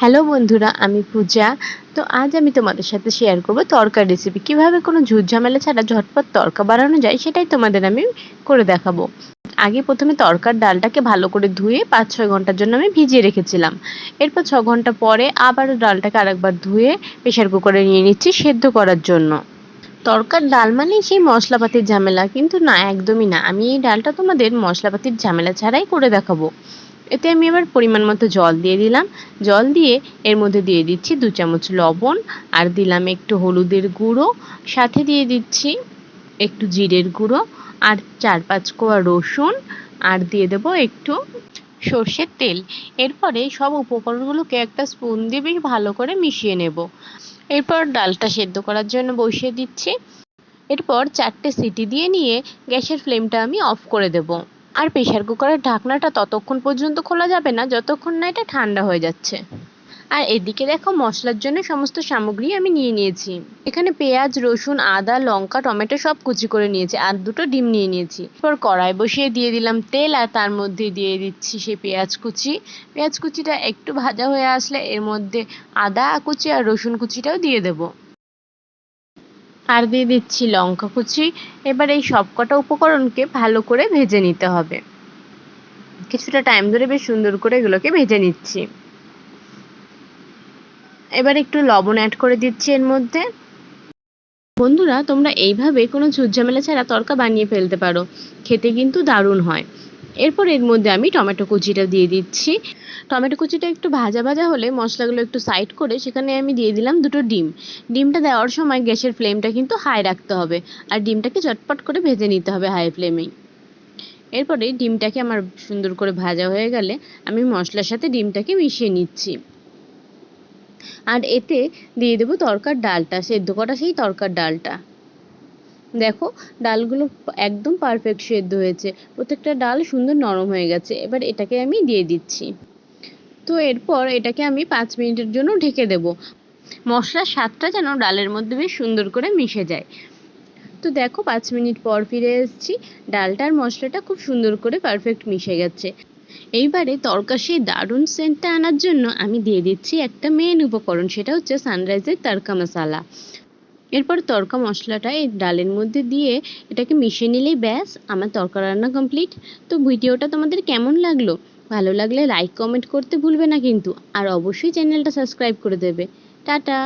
Hello বন্ধুরা, আমি পূজা। তো আজ আমি তোমাদের সাথে শেয়ার করব তরকার রেসিপি কীভাবে কোনো ঝুট ঝামেলা ছাড়া ঝটপট তরকা বানানো যায় সেটাই তোমাদের আমি করে দেখাবো। আগে প্রথমে তরকার ডালটাকে ভালো করে ধুয়ে পাঁচ ছয় ঘণ্টার জন্য আমি ভিজিয়ে রেখেছিলাম। এরপর ছ ঘণ্টা পরে আবার ডালটাকে আরেকবার ধুয়ে প্রেশার কুকারে নিয়ে নিচ্ছি সেদ্ধ করার জন্য। তরকার ডাল মানেই সেই মশলাপাতির ঝামেলা, কিন্তু না, একদমই না। আমি এই ডালটা তোমাদের মশলাপাতির ঝামেলা ছাড়াই করে দেখাবো। এতে আমি এবার পরিমাণ মতো জল দিয়ে দিলাম। জল দিয়ে এর মধ্যে দিয়ে দিচ্ছি দু চামচ লবণ আর দিলাম একটু হলুদের গুঁড়ো। সাথে দিয়ে দিচ্ছি একটু জিরের গুঁড়ো আর চার পাঁচ কোয়া রসুন আর দিয়ে দেবো একটু সর্ষের তেল। এরপরে সব উপকরণগুলোকে একটা স্পুন দিয়ে বেশ ভালো করে মিশিয়ে নেব। এরপর ডালটা সেদ্ধ করার জন্য বসিয়ে দিচ্ছি। এরপর চারটে সিটি দিয়ে নিয়ে গ্যাসের ফ্লেমটা আমি অফ করে দেব। আর প্রেশার কুকারের ঢাকনাটা ততক্ষণ পর্যন্ত খোলা যাবে না যতক্ষণ না এটা ঠান্ডা হয়ে যাচ্ছে। আর এদিকে দেখো মশলার জন্য সমস্ত সামগ্রী আমি নিয়ে নিয়েছি। এখানে পেঁয়াজ, রসুন, আদা, লঙ্কা, টমেটো সব কুচি করে নিয়েছি আর দুটো ডিম নিয়ে নিয়েছি। এরপর কড়াই বসিয়ে দিয়ে দিলাম তেল আর তার মধ্যে দিয়ে দিচ্ছি সেই পেঁয়াজ কুচি। পেঁয়াজ কুচিটা একটু ভাজা হয়ে আসলে এর মধ্যে আদা কুচি আর রসুন কুচিটাও দিয়ে দেবো। আর দিয়ে দিচ্ছি লঙ্কা কুচি। এবার এই সবকটা উপকরণকে ভালো করে ভেজে নিতে হবে। কিছুটা টাইম ধরে বেশ সুন্দর করে এগুলোকে ভেজে নিচ্ছি। এবার একটু লবণ অ্যাড করে দিচ্ছি এর মধ্যে। বন্ধুরা, তোমরা এইভাবে কোনো ঝুটঝামেলা ছাড়া তরকা বানিয়ে ফেলতে পারো। খেতে কিন্তু দারুণ হয়। এরপর এর মধ্যে আমি টমেটো কুচিটা দিয়ে দিচ্ছি। টমেটো কুচিটা একটু ভাজা ভাজা হলে মশলাগুলো একটু সাইড করে সেখানে আমি দিয়ে দিলাম দুটো ডিম। ডিমটা দেওয়ার সময় গ্যাসের ফ্লেমটা কিন্তু হাই রাখতে হবে আর ডিমটাকে চটপট করে ভেজে নিতে হবে হাই ফ্লেমেই এরপরে ডিমটাকে আমার সুন্দর করে ভাজা হয়ে গেলে আমি মশলার সাথে ডিমটাকে মিশিয়ে নিচ্ছি। আর এতে দিয়ে দেবো তরকার ডালটা, সেদ্ধ করা সেই তরকার ডালটা। দেখো, ডালগুলো একদম পারফেক্ট সেদ্ধ হয়েছে। প্রত্যেকটা ডাল সুন্দর নরম হয়ে গেছে। এবার এটাকে আমি দিয়ে দিচ্ছি। তো এরপর এটাকে আমি পাঁচ মিনিটের জন্য ঢেকে দেব। মশলার স্বাদটা যেন ডালের মধ্যে বেশ সুন্দর করে মিশে যায়। তো দেখো, পাঁচ মিনিট পর ফিরে এসেছি। ডালটার মশলাটা খুব সুন্দর করে পারফেক্ট মিশে গেছে। এইবারে তরকা সেই দারুণ সেন্টটা আনার জন্য আমি দিয়ে দিচ্ছি একটা মেন উপকরণ, সেটা হচ্ছে সানরাইজের তড়কা মশলা এরপর তরকা মশলাটা এই ডালের মধ্যে দিয়ে এটাকে মিশিয়ে নিলেই ব্যাস, আমার তরকা রান্না কমপ্লিট তো ভিডিওটা তোমাদের কেমন লাগল? ভালো লাগলে লাইক কমেন্ট করতে ভুলবে না কিন্তু। আর অবশ্যই চ্যানেলটা সাবস্ক্রাইব করে দেবে। টাটা!